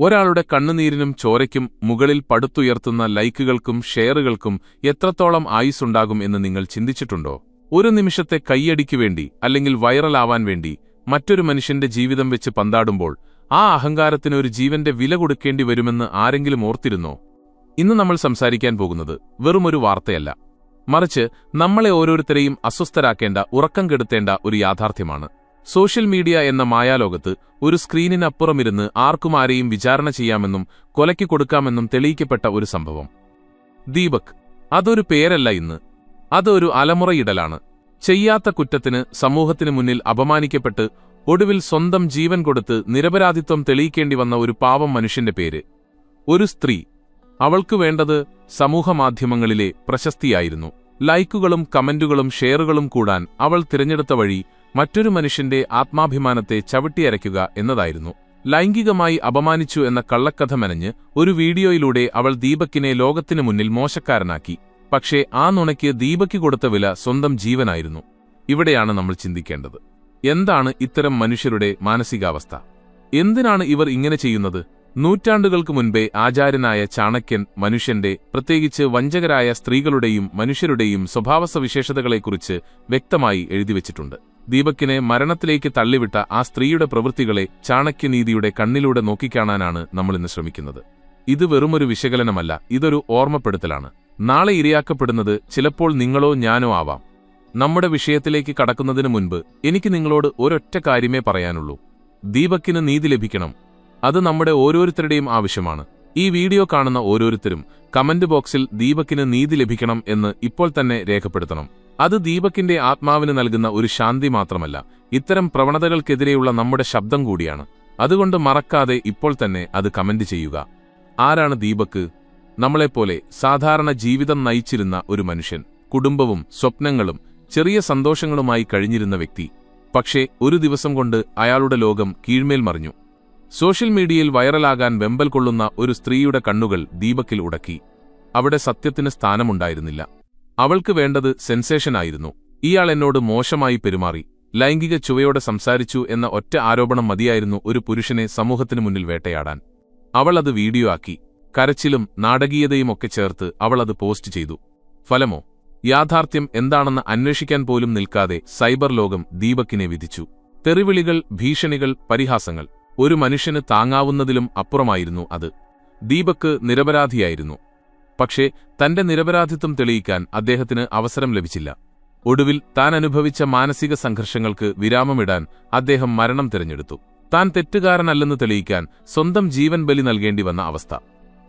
ഒരാളുടെ കണ്ണുനീരിനും ചോരയ്ക്കും മുകളിൽ പടുത്തുയർത്തുന്ന ലൈക്കുകൾക്കും ഷെയറുകൾക്കും എത്രത്തോളം ആയുസ്സുണ്ടാകും എന്ന് നിങ്ങൾ ചിന്തിച്ചിട്ടുണ്ടോ? ഒരു നിമിഷത്തെ കൈയടിക്കു വേണ്ടി അല്ലെങ്കിൽ വൈറലാവാൻ വേണ്ടി മറ്റൊരു മനുഷ്യന്റെ ജീവിതം വെച്ച് പന്താടുമ്പോൾ ആ അഹങ്കാരത്തിന് ഒരു ജീവന്റെ വില കൊടുക്കേണ്ടി വരുമെന്ന് ആരെങ്കിലും ഓർത്തിരുന്നോ? ഇന്ന് നമ്മൾ സംസാരിക്കാൻ പോകുന്നത് വെറുമൊരു വാർത്തയല്ല. മറിച്ച് നമ്മളെ ഓരോരുത്തരെയും അസ്വസ്ഥരാക്കേണ്ട ഉറക്കം കെടുത്തേണ്ട ഒരു യാഥാർത്ഥ്യമാണ്. സോഷ്യൽ മീഡിയ എന്ന മായാലോകത്ത് ഒരു സ്ക്രീനിനപ്പുറമിരുന്ന് ആർക്കും ആരെയും വിചാരണ ചെയ്യാമെന്നും കൊലയ്ക്ക് കൊടുക്കാമെന്നും തെളിയിക്കപ്പെട്ട ഒരു സംഭവം. ദീപക്. അതൊരു പേരല്ല ഇന്ന്. അതൊരു അലമുറയിടലാണ്. ചെയ്യാത്ത കുറ്റത്തിന് സമൂഹത്തിനു മുന്നിൽ അപമാനിക്കപ്പെട്ട് ഒടുവിൽ സ്വന്തം ജീവൻ കൊടുത്ത് നിരപരാധിത്വം തെളിയിക്കേണ്ടി വന്ന ഒരു പാവം മനുഷ്യന്റെ പേര്. ഒരു സ്ത്രീ. അവൾക്കു വേണ്ടത് സമൂഹമാധ്യമങ്ങളിലെ പ്രശസ്തിയായിരുന്നു. ലൈക്കുകളും കമന്റുകളും ഷെയറുകളും കൂടാൻ അവൾ തിരഞ്ഞെടുത്ത വഴി മറ്റൊരു മനുഷ്യന്റെ ആത്മാഭിമാനത്തെ ചവിട്ടിയരയ്ക്കുക എന്നതായിരുന്നു. ലൈംഗികമായി അപമാനിച്ചു എന്ന കള്ളക്കഥ മെനഞ്ഞ് ഒരു വീഡിയോയിലൂടെ അവൾ ദീപക്കിനെ ലോകത്തിനു മുന്നിൽ മോശക്കാരനാക്കി. പക്ഷേ ആ നുണയ്ക്ക് ദീപയ്ക്ക് കൊടുത്ത വില സ്വന്തം ജീവനായിരുന്നു. ഇവിടെയാണ് നമ്മൾ ചിന്തിക്കേണ്ടത്. എന്താണ് ഇത്തരം മനുഷ്യരുടെ മാനസികാവസ്ഥ? എന്തിനാണ് ഇവർ ഇങ്ങനെ ചെയ്യുന്നത്? നൂറ്റാണ്ടുകൾക്ക് മുൻപേ ആചാര്യനായ ചാണക്യൻ മനുഷ്യന്റെ പ്രത്യേകിച്ച് വഞ്ചകരായ സ്ത്രീകളുടെയും മനുഷ്യരുടെയും സ്വഭാവസവിശേഷതകളെക്കുറിച്ച് വ്യക്തമായി എഴുതിവച്ചിട്ടുണ്ട്. ദീപക്കിനെ മരണത്തിലേക്ക് തള്ളിവിട്ട ആ സ്ത്രീയുടെ പ്രവൃത്തികളെ ചാണക്യനീതിയുടെ കണ്ണിലൂടെ നോക്കിക്കാണാനാണ് നമ്മളിന്ന് ശ്രമിക്കുന്നത്. ഇത് വെറുമൊരു വിശകലനമല്ല ഇതൊരു ഓർമ്മപ്പെടുത്തലാണ്. നാളെ ഇരയാക്കപ്പെടുന്നത് ചിലപ്പോൾ നിങ്ങളോ ഞാനോ ആവാം. നമ്മുടെ വിഷയത്തിലേക്ക് കടക്കുന്നതിനു മുൻപ് എനിക്ക് നിങ്ങളോട് ഒരൊറ്റ കാര്യമേ പറയാനുള്ളൂ. ദീപക്കിന് നീതി ലഭിക്കണം. അത് നമ്മുടെ ഓരോരുത്തരുടെയും ആവശ്യമാണ്. ഈ വീഡിയോ കാണുന്ന ഓരോരുത്തരും കമന്റ് ബോക്സിൽ ദീപക്കിന് നീതി ലഭിക്കണം എന്ന് ഇപ്പോൾ തന്നെ രേഖപ്പെടുത്തണം. അത് ദീപക്കിന്റെ ആത്മാവിന് നൽകുന്ന ഒരു ശാന്തി മാത്രമല്ല ഇത്തരം പ്രവണതകൾക്കെതിരെയുള്ള നമ്മുടെ ശബ്ദം കൂടിയാണ്. അതുകൊണ്ട് മറക്കാതെ ഇപ്പോൾ തന്നെ അത് കമന്റ് ചെയ്യുക. ആരാണ് ദീപക്ക് നമ്മളെപ്പോലെ സാധാരണ ജീവിതം നയിച്ചിരുന്ന ഒരു മനുഷ്യൻ. കുടുംബവും സ്വപ്നങ്ങളും ചെറിയ സന്തോഷങ്ങളുമായി കഴിഞ്ഞിരുന്ന വ്യക്തി. പക്ഷേ ഒരു ദിവസം കൊണ്ട് അയാളുടെ ലോകം കീഴ്മേൽ മറിഞ്ഞു. സോഷ്യൽ മീഡിയയിൽ വൈറലാകാൻ വെമ്പൽ കൊള്ളുന്ന ഒരു സ്ത്രീയുടെ കണ്ണുകൾ ദീപക്കിൽ ഉടക്കി. അവിടെ സത്യത്തിന് സ്ഥാനമുണ്ടായിരുന്നില്ല. അവൾക്ക് വേണ്ടത് സെൻസേഷനായിരുന്നു ഇയാൾ എന്നോട് മോശമായി പെരുമാറി. ലൈംഗിക ചുവയോടെ സംസാരിച്ചു എന്ന ഒറ്റ ആരോപണം മതിയായിരുന്നു ഒരു പുരുഷനെ സമൂഹത്തിനു മുന്നിൽ വേട്ടയാടാൻ. അവൾ അത് വീഡിയോ ആക്കി. കരച്ചിലും നാടകീയതയുമൊക്കെ ചേർത്ത് അവൾ അത് പോസ്റ്റ് ചെയ്തു. ഫലമോ? യാഥാർത്ഥ്യം എന്താണെന്ന് അന്വേഷിക്കാൻ പോലും നിൽക്കാതെ സൈബർ ലോകം ദീപക്കിനെ വിധിച്ചു. തെറിവിളികൾ ഭീഷണികൾ പരിഹാസങ്ങൾ. ഒരു മനുഷ്യന് താങ്ങാവുന്നതിലും അപ്പുറമായിരുന്നു അത്. ദീപക്ക് നിരപരാധിയായിരുന്നു. പക്ഷേ തന്റെ നിരപരാധിത്വം തെളിയിക്കാൻ അദ്ദേഹത്തിന് അവസരം ലഭിച്ചില്ല. ഒടുവിൽ താൻ അനുഭവിച്ച മാനസിക സംഘർഷങ്ങൾക്ക് വിരാമമിടാൻ അദ്ദേഹം മരണം തിരഞ്ഞെടുത്തു. താൻ തെറ്റുകാരനല്ലെന്ന് തെളിയിക്കാൻ സ്വന്തം ജീവൻ ബലി നൽകേണ്ടി വന്ന അവസ്ഥ.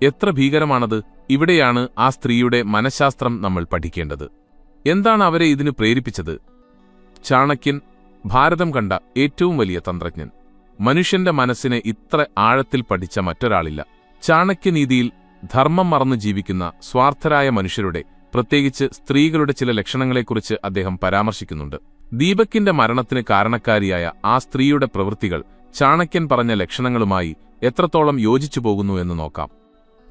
എത്ര ഭീകരമാണത്? ഇവിടെയാണ് ആ സ്ത്രീയുടെ മനഃശാസ്ത്രം നമ്മൾ പഠിക്കേണ്ടത്. എന്താണ് അവരെ ഇതിനു പ്രേരിപ്പിച്ചത്? ചാണക്യൻ ഭാരതം കണ്ട ഏറ്റവും വലിയ തന്ത്രജ്ഞൻ. മനുഷ്യന്റെ മനസ്സിനെ ഇത്ര ആഴത്തിൽ പഠിച്ച മറ്റൊരാളില്ല. ചാണക്യനീതിയിൽ ധർമ്മം മറന്നു ജീവിക്കുന്ന സ്വാർത്ഥരായ മനുഷ്യരുടെ പ്രത്യേകിച്ച് സ്ത്രീകളുടെ ചില ലക്ഷണങ്ങളെക്കുറിച്ച് അദ്ദേഹം പരാമർശിക്കുന്നുണ്ട്. ദീപക്കിന്റെ മരണത്തിന് കാരണക്കാരിയായ ആ സ്ത്രീയുടെ പ്രവൃത്തികൾ ചാണക്യൻ പറഞ്ഞ ലക്ഷണങ്ങളുമായി എത്രത്തോളം യോജിച്ചു പോകുന്നു എന്ന് നോക്കാം.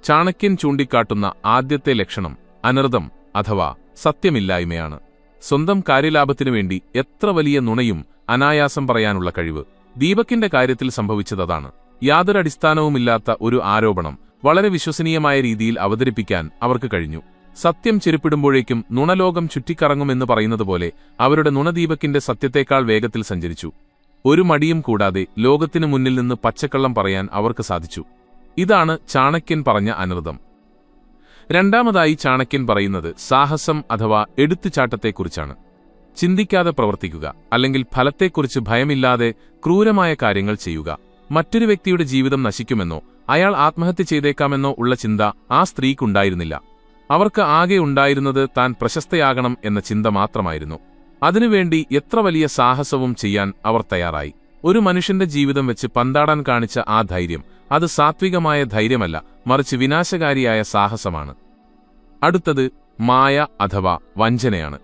ചാണക്യൻ ചൂണ്ടിക്കാട്ടുന്ന ആദ്യത്തെ ലക്ഷണം അനർഥം അഥവാ സത്യമില്ലായ്മയാണ്. സ്വന്തം കാര്യലാഭത്തിനു വേണ്ടി എത്ര വലിയ നുണയും അനായാസം പറയാനുള്ള കഴിവ് ദീപക്കിന്റെ കാര്യത്തിൽ സംഭവിച്ചതാണ് യാതൊരടിസ്ഥാനവുമില്ലാത്ത ഒരു ആരോപണം വളരെ വിശ്വസനീയമായ രീതിയിൽ അവതരിപ്പിക്കാൻ അവർക്ക് കഴിഞ്ഞു. സത്യം ചെരുപ്പിടുമ്പോഴേക്കും നുണലോകം ചുറ്റിക്കറങ്ങുമെന്ന് പറയുന്നതുപോലെ അവരുടെ നുണദീപക്കിന്റെ സത്യത്തേക്കാൾ വേഗത്തിൽ സഞ്ചരിച്ചു. ഒരു മടിയും കൂടാതെ ലോകത്തിനു മുന്നിൽ നിന്ന് പച്ചക്കള്ളം പറയാൻ അവർക്ക് സാധിച്ചു. ഇതാണ് ചാണക്യൻ പറഞ്ഞ അനൃതം രണ്ടാമതായി ചാണക്യൻ പറയുന്നത് സാഹസം അഥവാ എടുത്തുചാട്ടത്തെക്കുറിച്ചാണ്. ചിന്തിക്കാതെ പ്രവർത്തിക്കുക അല്ലെങ്കിൽ ഫലത്തെക്കുറിച്ച് ഭയമില്ലാതെ ക്രൂരമായ കാര്യങ്ങൾ ചെയ്യുക. മറ്റൊരു വ്യക്തിയുടെ ജീവിതം നശിക്കുമെന്നോ അയാൾ ആത്മഹത്യ ചെയ്തേക്കാമെന്നോ ഉള്ള ചിന്ത ആ സ്ത്രീക്കുണ്ടായിരുന്നില്ല. അവർക്ക് ആകെ ഉണ്ടായിരുന്നത് താൻ പ്രശസ്തയാകണം എന്ന ചിന്ത മാത്രമായിരുന്നു. അതിനുവേണ്ടി എത്ര വലിയ സാഹസവും ചെയ്യാൻ അവർ തയ്യാറായി. ഒരു മനുഷ്യന്റെ ജീവിതം വെച്ച് പന്താടാൻ കാണിച്ച ആ ധൈര്യം അത് സാത്വികമായ ധൈര്യമല്ല മറിച്ച് വിനാശകാരിയായ സാഹസമാണ്. അടുത്തത് മായ അഥവാ വഞ്ചനയാണ്.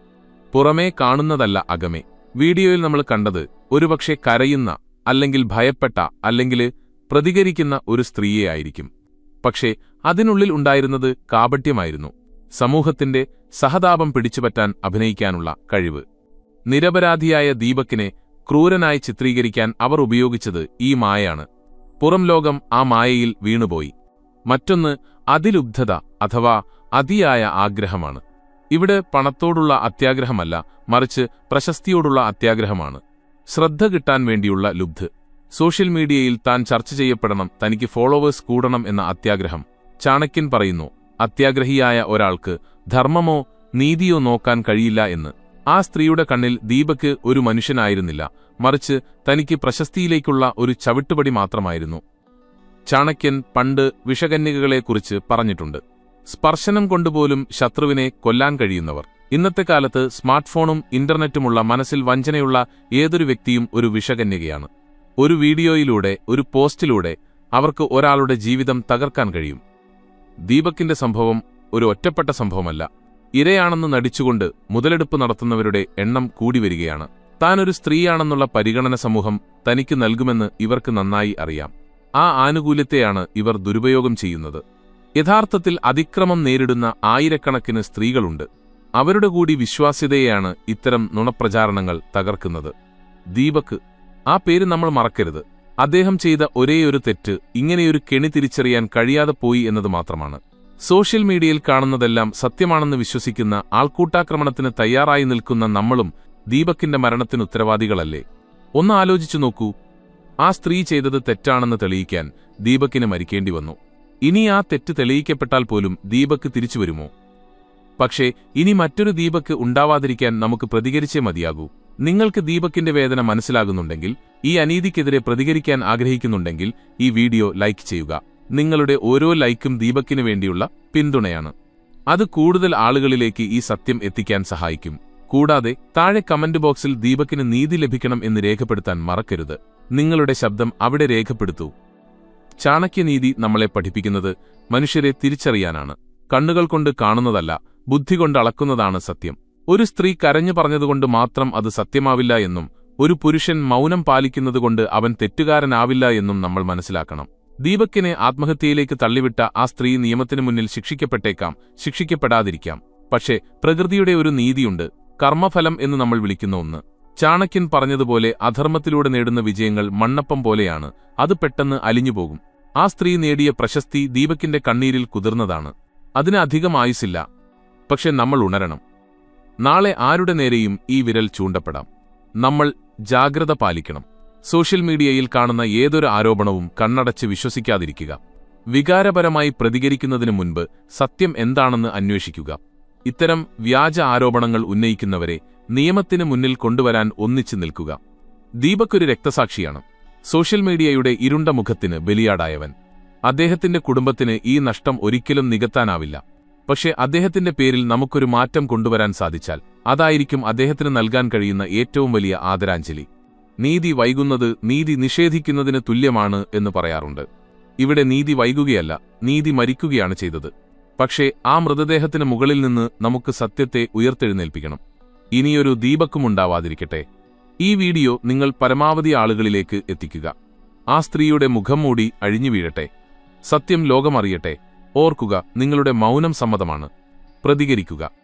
പുറമേ കാണുന്നതല്ല അകമേ. വീഡിയോയിൽ നമ്മൾ കണ്ടത് ഒരുപക്ഷെ കരയുന്ന അല്ലെങ്കിൽ ഭയപ്പെട്ട അല്ലെങ്കിൽ പ്രതികരിക്കുന്ന ഒരു സ്ത്രീയെ ആയിരിക്കും. പക്ഷേ അതിനുള്ളിൽ ഉണ്ടായിരുന്നത് കാപട്യമായിരുന്നു. സമൂഹത്തിന്റെ സഹതാപം പിടിച്ചുപറ്റാൻ അഭിനയിക്കാനുള്ള കഴിവ്. നിരപരാധിയായ ദീപക്കിനെ ക്രൂരനായി ചിത്രീകരിക്കാൻ അവർ ഉപയോഗിച്ചത് ഈ മായയാണ്. പുറം ലോകം ആ മായയിൽ വീണുപോയി. മറ്റൊന്ന് അതിലുബ്ധത അഥവാ അതിയായ ആഗ്രഹമാണ്. ഇവിടെ പണത്തോടുള്ള അത്യാഗ്രഹമല്ല മറിച്ച് പ്രശസ്തിയോടുള്ള അത്യാഗ്രഹമാണ്. ശ്രദ്ധ കിട്ടാൻ വേണ്ടിയുള്ള ലുബ്ധ്. സോഷ്യൽ മീഡിയയിൽ താൻ ചർച്ച ചെയ്യപ്പെടണം തനിക്ക് ഫോളോവേഴ്സ് കൂടണം എന്ന അത്യാഗ്രഹം. ചാണക്യൻ പറയുന്നു അത്യാഗ്രഹിയായ ഒരാൾക്ക് ധർമ്മമോ നീതിയോ നോക്കാൻ കഴിയില്ല എന്ന്. ആ സ്ത്രീയുടെ കണ്ണിൽ ദീപക്ക് ഒരു മനുഷ്യനായിരുന്നില്ല മറിച്ച് തനിക്ക് പ്രശസ്തിയിലേക്കുള്ള ഒരു ചവിട്ടുപടി മാത്രമായിരുന്നു. ചാണക്യൻ പണ്ട് വിഷകന്യകകളെക്കുറിച്ച് പറഞ്ഞിട്ടുണ്ട്. സ്പർശനം കൊണ്ടുപോലും ശത്രുവിനെ കൊല്ലാൻ കഴിയുന്നവർ. ഇന്നത്തെ കാലത്ത് സ്മാർട്ട് ഫോണും ഇന്റർനെറ്റുമുള്ള മനസ്സിൽ വഞ്ചനയുള്ള ഏതൊരു വ്യക്തിയും ഒരു വിഷകന്യകയാണ്. ഒരു വീഡിയോയിലൂടെ ഒരു പോസ്റ്റിലൂടെ അവർക്ക് ഒരാളുടെ ജീവിതം തകർക്കാൻ കഴിയും. ദീപക്കിന്റെ സംഭവം ഒരു ഒറ്റപ്പെട്ട സംഭവമല്ല. ഇരയാണെന്ന് നടിച്ചുകൊണ്ട് മുതലെടുപ്പ് നടത്തുന്നവരുടെ എണ്ണം കൂടി വരികയാണ്. താനൊരു സ്ത്രീയാണെന്നുള്ള പരിഗണന സമൂഹം തനിക്ക് നൽകുമെന്ന് ഇവർക്ക് നന്നായി അറിയാം. ആ ആനുകൂല്യത്തെയാണ് ഇവർ ദുരുപയോഗം ചെയ്യുന്നത്. യഥാർത്ഥത്തിൽ അതിക്രമം നേരിടുന്ന ആയിരക്കണക്കിന് സ്ത്രീകളുണ്ട്. അവരുടെ കൂടി വിശ്വാസ്യതയെയാണ് ഇത്തരം നുണപ്രചാരണങ്ങൾ തകർക്കുന്നത്. ദീപക് ആ പേര് നമ്മൾ മറക്കരുത്. അദ്ദേഹം ചെയ്ത ഒരേയൊരു തെറ്റ് ഇങ്ങനെയൊരു കെണി തിരിച്ചറിയാൻ കഴിയാതെ പോയി എന്നത് മാത്രമാണ്. സോഷ്യൽ മീഡിയയിൽ കാണുന്നതെല്ലാം സത്യമാണെന്ന് വിശ്വസിക്കുന്ന ആൾക്കൂട്ടാക്രമണത്തിന് തയ്യാറായി നിൽക്കുന്ന നമ്മളും ദീപക്കിന്റെ മരണത്തിന് ഉത്തരവാദികളല്ലേ? ഒന്ന് ആലോചിച്ചു നോക്കൂ. ആ സ്ത്രീ ചെയ്തത് തെറ്റാണെന്ന് തെളിയിക്കാൻ ദീപക്കിന് മരിക്കേണ്ടി വന്നു. ഇനി ആ തെറ്റ് തെളിയിക്കപ്പെട്ടാൽ പോലും ദീപക്ക് തിരിച്ചു വരുമോ? പക്ഷേ ഇനി മറ്റൊരു ദീപക്ക് ഉണ്ടാവാതിരിക്കാൻ നമുക്ക് പ്രതികരിച്ചേ മതിയാകൂ. നിങ്ങൾക്ക് ദീപക്കിന്റെ വേദന മനസ്സിലാകുന്നുണ്ടെങ്കിൽ ഈ അനീതിക്കെതിരെ പ്രതികരിക്കാൻ ആഗ്രഹിക്കുന്നുണ്ടെങ്കിൽ ഈ വീഡിയോ ലൈക്ക് ചെയ്യുക. നിങ്ങളുടെ ഓരോ ലൈക്കും ദീപക്കിന് വേണ്ടിയുള്ള പിന്തുണയാണ്. അത് കൂടുതൽ ആളുകളിലേക്ക് ഈ സത്യം എത്തിക്കാൻ സഹായിക്കും. കൂടാതെ താഴെ കമന്റ് ബോക്സിൽ ദീപക്കിന് നീതി ലഭിക്കണം എന്ന് രേഖപ്പെടുത്താൻ മറക്കരുത്. നിങ്ങളുടെ ശബ്ദം അവിടെ രേഖപ്പെടുത്തൂ. ചാണക്യനീതി നമ്മളെ പഠിപ്പിക്കുന്നത് മനുഷ്യരെ തിരിച്ചറിയാനാണ്. കണ്ണുകൾ കൊണ്ട് കാണുന്നതല്ല ബുദ്ധി കൊണ്ട് അളക്കുന്നതാണ് സത്യം. ഒരു സ്ത്രീ കരഞ്ഞു പറഞ്ഞതുകൊണ്ട് മാത്രം അത് സത്യമാവില്ല എന്നും ഒരു പുരുഷൻ മൗനം പാലിക്കുന്നതുകൊണ്ട് അവൻ തെറ്റുകാരനാവില്ല എന്നും നമ്മൾ മനസ്സിലാക്കണം. ദീപക്കിനെ ആത്മഹത്യയിലേക്ക് തള്ളിവിട്ട ആ സ്ത്രീ നിയമത്തിനു മുന്നിൽ ശിക്ഷിക്കപ്പെട്ടേക്കാം ശിക്ഷിക്കപ്പെടാതിരിക്കാം. പക്ഷേ പ്രകൃതിയുടെ ഒരു നീതിയുണ്ട് കർമ്മഫലം എന്ന് നമ്മൾ വിളിക്കുന്ന ഒന്ന്. ചാണക്യൻ പറഞ്ഞതുപോലെ അധർമ്മത്തിലൂടെ നേടുന്ന വിജയങ്ങൾ മണ്ണപ്പം പോലെയാണ് അത് പെട്ടെന്ന് അലിഞ്ഞുപോകും. ആ സ്ത്രീ നേടിയ പ്രശസ്തി ദീപക്കിന്റെ കണ്ണീരിൽ കുതിർന്നതാണ്. അതിനധികം ആയുസില്ല പക്ഷെ നമ്മൾ ഉണരണം. നാളെ ആരുടെ നേരെയും ഈ വിരൽ ചൂണ്ടപ്പെടാം. നമ്മൾ ജാഗ്രത പാലിക്കണം. സോഷ്യൽ മീഡിയയിൽ കാണുന്ന ഏതൊരു ആരോപണവും കണ്ണടച്ച് വിശ്വസിക്കാതിരിക്കുക. വികാരപരമായി പ്രതികരിക്കുന്നതിനു മുൻപ് സത്യം എന്താണെന്ന് അന്വേഷിക്കുക. ഇത്തരം വ്യാജ ആരോപണങ്ങൾ ഉന്നയിക്കുന്നവരെ നിയമത്തിന് മുന്നിൽ കൊണ്ടുവരാൻ ഒന്നിച്ചു നിൽക്കുക. ദീപക് ഒരു രക്തസാക്ഷിയാണ്. സോഷ്യൽ മീഡിയയുടെ ഇരുണ്ട മുഖത്തിന് ബലിയാടായവൻ. അദ്ദേഹത്തിന്റെ കുടുംബത്തിന് ഈ നഷ്ടം ഒരിക്കലും നികത്താനാവില്ല. പക്ഷേ അദ്ദേഹത്തിന്റെ പേരിൽ നമുക്കൊരു മാറ്റം കൊണ്ടുവരാൻ സാധിച്ചാൽ അതായിരിക്കും അദ്ദേഹത്തിന് നൽകാൻ കഴിയുന്ന ഏറ്റവും വലിയ ആദരാഞ്ജലി. നീതി വൈകുന്നത് നീതി നിഷേധിക്കുന്നതിന് തുല്യമാണ് എന്ന് പറയാറുണ്ട്. ഇവിടെ നീതി വൈകുകയല്ല നീതി മരിക്കുകയാണ് ചെയ്തത്. പക്ഷേ ആ മൃതദേഹത്തിന് മുകളിൽ നിന്ന് നമുക്ക് സത്യത്തെ ഉയർത്തെഴുന്നേൽപ്പിക്കണം. ഇനിയൊരു ദീപക്കുമുണ്ടാവാതിരിക്കട്ടെ. ഈ വീഡിയോ നിങ്ങൾ പരമാവധി ആളുകളിലേക്ക് എത്തിക്കുക. ആ സ്ത്രീയുടെ മുഖം മൂടി അഴിഞ്ഞു വീഴട്ടെ സത്യം ലോകമറിയട്ടെ. ഓർക്കുക നിങ്ങളുടെ മൗനം സമ്മതമാണ്. പ്രതികരിക്കുക.